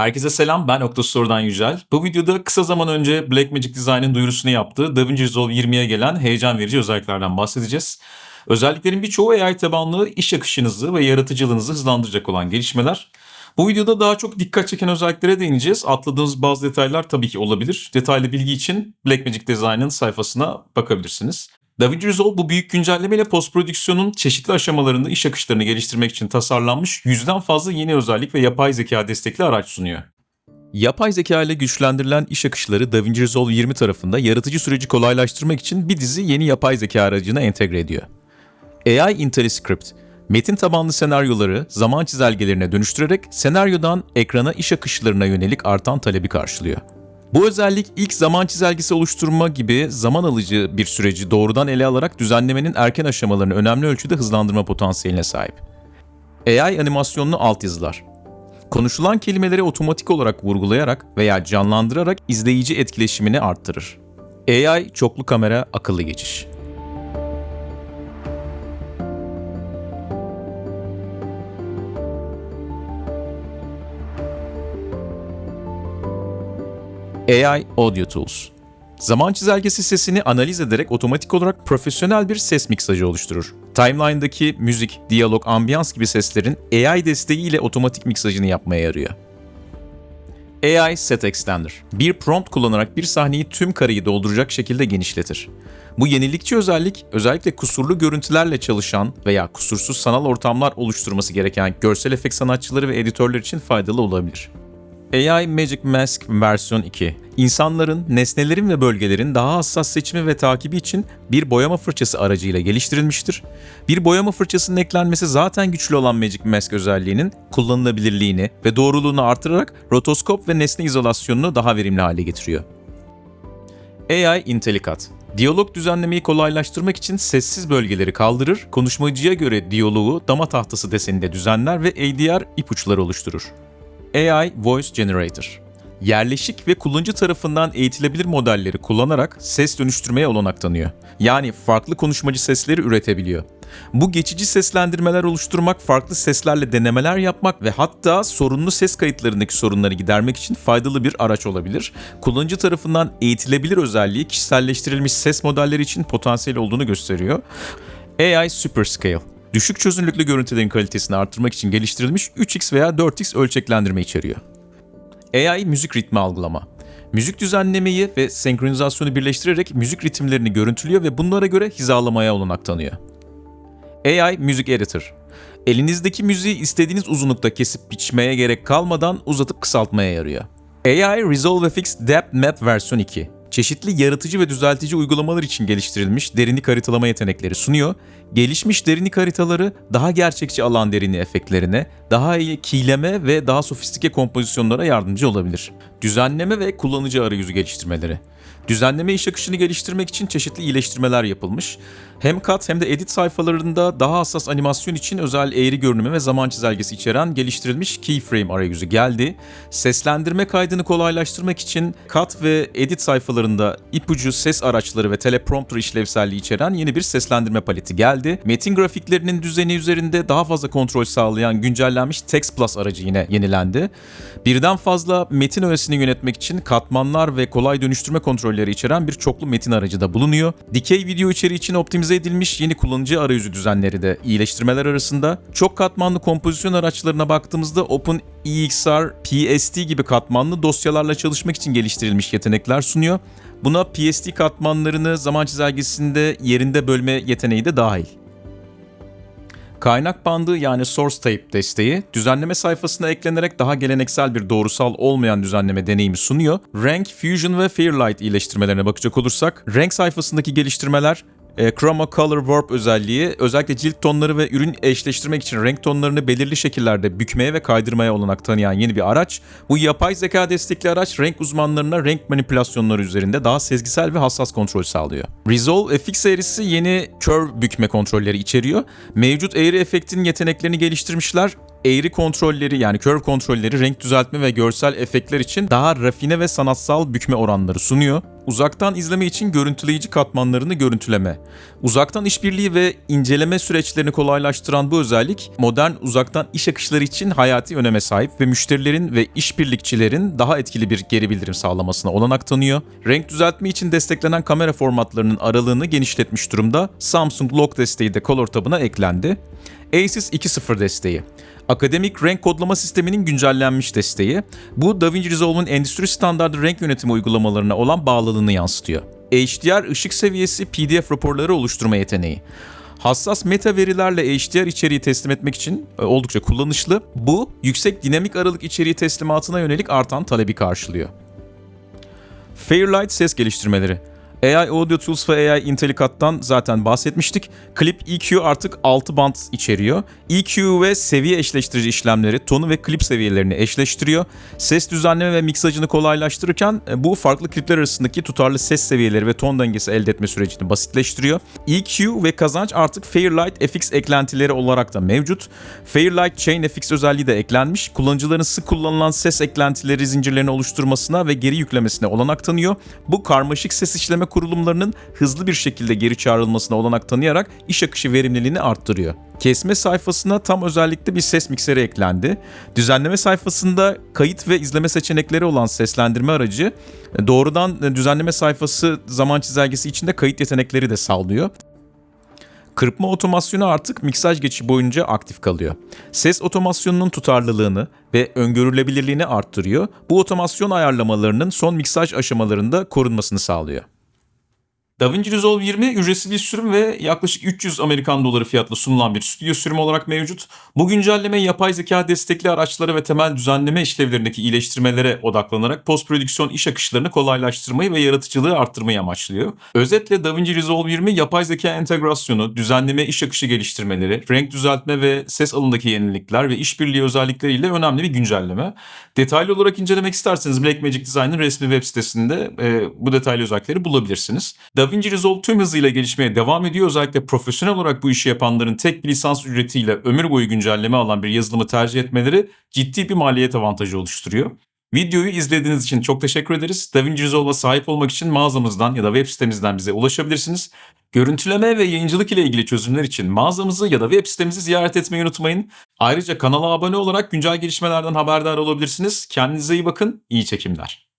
Herkese selam, ben Oktosor'dan Yücel. Bu videoda kısa zaman önce Blackmagic Design'ın duyurusunu yaptığı DaVinci Resolve 20'ye gelen heyecan verici özelliklerden bahsedeceğiz. Özelliklerin birçoğu AI tabanlı iş akışınızı ve yaratıcılığınızı hızlandıracak olan gelişmeler. Bu videoda daha çok dikkat çeken özelliklere değineceğiz. Atladığınız bazı detaylar tabii ki olabilir. Detaylı bilgi için Blackmagic Design'ın sayfasına bakabilirsiniz. DaVinci Resolve bu büyük güncelleme ile post prodüksiyonun çeşitli aşamalarında iş akışlarını geliştirmek için tasarlanmış yüzden fazla yeni özellik ve yapay zeka destekli araç sunuyor. Yapay zeka ile güçlendirilen iş akışları DaVinci Resolve 20 tarafında yaratıcı süreci kolaylaştırmak için bir dizi yeni yapay zeka aracına entegre ediyor. AI IntelliScript, metin tabanlı senaryoları zaman çizelgelerine dönüştürerek senaryodan ekrana iş akışlarına yönelik artan talebi karşılıyor. Bu özellik ilk zaman çizelgesi oluşturma gibi zaman alıcı bir süreci doğrudan ele alarak düzenlemenin erken aşamalarını önemli ölçüde hızlandırma potansiyeline sahip. AI animasyonlu altyazılar. Konuşulan kelimeleri otomatik olarak vurgulayarak veya canlandırarak izleyici etkileşimini arttırır. AI çoklu kamera akıllı geçiş. AI Audio Tools. Zaman çizelgesi sesini analiz ederek otomatik olarak profesyonel bir ses miksajı oluşturur. Timeline'daki müzik, diyalog, ambiyans gibi seslerin AI desteğiyle otomatik miksajını yapmaya yarıyor. AI Set Extender. Bir prompt kullanarak bir sahneyi tüm kareyi dolduracak şekilde genişletir. Bu yenilikçi özellik özellikle kusurlu görüntülerle çalışan veya kusursuz sanal ortamlar oluşturması gereken görsel efekt sanatçıları ve editörler için faydalı olabilir. AI Magic Mask versiyon 2. İnsanların, nesnelerin ve bölgelerin daha hassas seçimi ve takibi için bir boyama fırçası aracıyla geliştirilmiştir. Bir boyama fırçasının eklenmesi zaten güçlü olan Magic Mask özelliğinin kullanılabilirliğini ve doğruluğunu artırarak rotoskop ve nesne izolasyonunu daha verimli hale getiriyor. AI IntelliCut Diyalog düzenlemeyi kolaylaştırmak için sessiz bölgeleri kaldırır, konuşmacıya göre diyaloğu dama tahtası deseninde düzenler ve ADR ipuçları oluşturur. AI Voice Generator yerleşik ve kullanıcı tarafından eğitilebilir modelleri kullanarak ses dönüştürmeye olanak tanıyor. Yani farklı konuşmacı sesleri üretebiliyor. Bu geçici seslendirmeler oluşturmak, farklı seslerle denemeler yapmak ve hatta sorunlu ses kayıtlarındaki sorunları gidermek için faydalı bir araç olabilir. Kullanıcı tarafından eğitilebilir özelliği kişiselleştirilmiş ses modelleri için potansiyel olduğunu gösteriyor. AI Superscale düşük çözünürlüklü görüntülerin kalitesini arttırmak için geliştirilmiş 3x veya 4x ölçeklendirme içeriyor. AI müzik ritmi algılama. Müzik düzenlemeyi ve senkronizasyonu birleştirerek müzik ritimlerini görüntülüyor ve bunlara göre hizalamaya olanak tanıyor. AI Music Editor. Elinizdeki müziği istediğiniz uzunlukta kesip biçmeye gerek kalmadan uzatıp kısaltmaya yarıyor. AI Resolve FX Depth Map versiyon 2 çeşitli yaratıcı ve düzeltici uygulamalar için geliştirilmiş derinlik haritalama yetenekleri sunuyor. Gelişmiş derinlik haritaları daha gerçekçi alan derinliği efektlerine, daha iyi keyleme ve daha sofistike kompozisyonlara yardımcı olabilir. Düzenleme ve kullanıcı arayüzü geliştirmeleri. Düzenleme iş akışını geliştirmek için çeşitli iyileştirmeler yapılmış. Hem kat hem de edit sayfalarında daha hassas animasyon için özel eğri görünümü ve zaman çizelgesi içeren geliştirilmiş keyframe arayüzü geldi. Seslendirme kaydını kolaylaştırmak için kat ve edit sayfalarında ipucu ses araçları ve teleprompter işlevselliği içeren yeni bir seslendirme paleti geldi. Metin grafiklerinin düzeni üzerinde daha fazla kontrol sağlayan güncellenmiş Text Plus aracı yine yenilendi. Birden fazla metin öğesini yönetmek için katmanlar ve kolay dönüştürme kontrolleri içeren bir çoklu metin aracı da bulunuyor. Dikey video içeriği için optimize edilmiş yeni kullanıcı arayüzü düzenleri de iyileştirmeler arasında. Çok katmanlı kompozisyon araçlarına baktığımızda OpenEXR, PSD gibi katmanlı dosyalarla çalışmak için geliştirilmiş yetenekler sunuyor. Buna PSD katmanlarını zaman çizelgesinde yerinde bölme yeteneği de dahil. Kaynak bandı yani source tape desteği düzenleme sayfasına eklenerek daha geleneksel bir doğrusal olmayan düzenleme deneyimi sunuyor. Rank, Fusion ve Fairlight iyileştirmelerine bakacak olursak, Rank sayfasındaki geliştirmeler e, Chroma Color Warp özelliği özellikle cilt tonları ve ürün eşleştirmek için renk tonlarını belirli şekillerde bükmeye ve kaydırmaya olanak tanıyan yeni bir araç. Bu yapay zeka destekli araç renk uzmanlarına renk manipülasyonları üzerinde daha sezgisel ve hassas kontrol sağlıyor. Resolve FX serisi yeni curve bükme kontrolleri içeriyor. Mevcut eğri efektin yeteneklerini geliştirmişler eğri kontrolleri yani curve kontrolleri, renk düzeltme ve görsel efektler için daha rafine ve sanatsal bükme oranları sunuyor. Uzaktan izleme için görüntüleyici katmanlarını görüntüleme. Uzaktan işbirliği ve inceleme süreçlerini kolaylaştıran bu özellik modern uzaktan iş akışları için hayati öneme sahip ve müşterilerin ve işbirlikçilerin daha etkili bir geri bildirim sağlamasına olanak tanıyor. Renk düzeltme için desteklenen kamera formatlarının aralığını genişletmiş durumda. Samsung Log desteği de Color tabına eklendi. Asus 2.0 desteği. Akademik renk kodlama sisteminin güncellenmiş desteği. Bu DaVinci Resolve'un endüstri standartı renk yönetimi uygulamalarına olan bağlılığını yansıtıyor. HDR ışık seviyesi PDF raporları oluşturma yeteneği. Hassas meta verilerle HDR içeriği teslim etmek için e, oldukça kullanışlı. Bu, yüksek dinamik aralık içeriği teslimatına yönelik artan talebi karşılıyor. Fairlight ses geliştirmeleri. AI Audio Tools ve AI IntelliCut'tan zaten bahsetmiştik. Clip EQ artık 6 band içeriyor. EQ ve seviye eşleştirici işlemleri tonu ve klip seviyelerini eşleştiriyor. Ses düzenleme ve miksajını kolaylaştırırken e, bu farklı klipler arasındaki tutarlı ses seviyeleri ve ton dengesi elde etme sürecini basitleştiriyor. EQ ve kazanç artık Fairlight FX eklentileri olarak da mevcut. Fairlight Chain FX özelliği de eklenmiş. Kullanıcıların sık kullanılan ses eklentileri zincirlerini oluşturmasına ve geri yüklemesine olanak tanıyor. Bu karmaşık ses işleme kurulumlarının hızlı bir şekilde geri çağrılmasına olanak tanıyarak iş akışı verimliliğini arttırıyor. Kesme sayfasına tam özellikle bir ses mikseri eklendi. Düzenleme sayfasında kayıt ve izleme seçenekleri olan seslendirme aracı doğrudan düzenleme sayfası zaman çizelgesi içinde kayıt yetenekleri de sağlıyor. Kırpma otomasyonu artık miksaj geçişi boyunca aktif kalıyor. Ses otomasyonunun tutarlılığını ve öngörülebilirliğini arttırıyor. Bu otomasyon ayarlamalarının son miksaj aşamalarında korunmasını sağlıyor. DaVinci Resolve 20 ücretsiz bir sürüm ve yaklaşık 300 Amerikan doları fiyatla sunulan bir stüdyo sürümü olarak mevcut. Bu güncelleme yapay zeka destekli araçlara ve temel düzenleme işlevlerindeki iyileştirmelere odaklanarak post prodüksiyon iş akışlarını kolaylaştırmayı ve yaratıcılığı arttırmayı amaçlıyor. Özetle DaVinci Resolve 20 yapay zeka entegrasyonu, düzenleme iş akışı geliştirmeleri, renk düzeltme ve ses alındaki yenilikler ve işbirliği özellikleriyle önemli bir güncelleme. Detaylı olarak incelemek isterseniz Blackmagic Design'ın resmi web sitesinde e, bu detaylı özellikleri bulabilirsiniz. DaVinci Resolve tüm hızıyla gelişmeye devam ediyor. Özellikle profesyonel olarak bu işi yapanların tek bir lisans ücretiyle ömür boyu güncelleme alan bir yazılımı tercih etmeleri ciddi bir maliyet avantajı oluşturuyor. Videoyu izlediğiniz için çok teşekkür ederiz. DaVinci Resolve'a sahip olmak için mağazamızdan ya da web sitemizden bize ulaşabilirsiniz. Görüntüleme ve yayıncılık ile ilgili çözümler için mağazamızı ya da web sitemizi ziyaret etmeyi unutmayın. Ayrıca kanala abone olarak güncel gelişmelerden haberdar olabilirsiniz. Kendinize iyi bakın, iyi çekimler.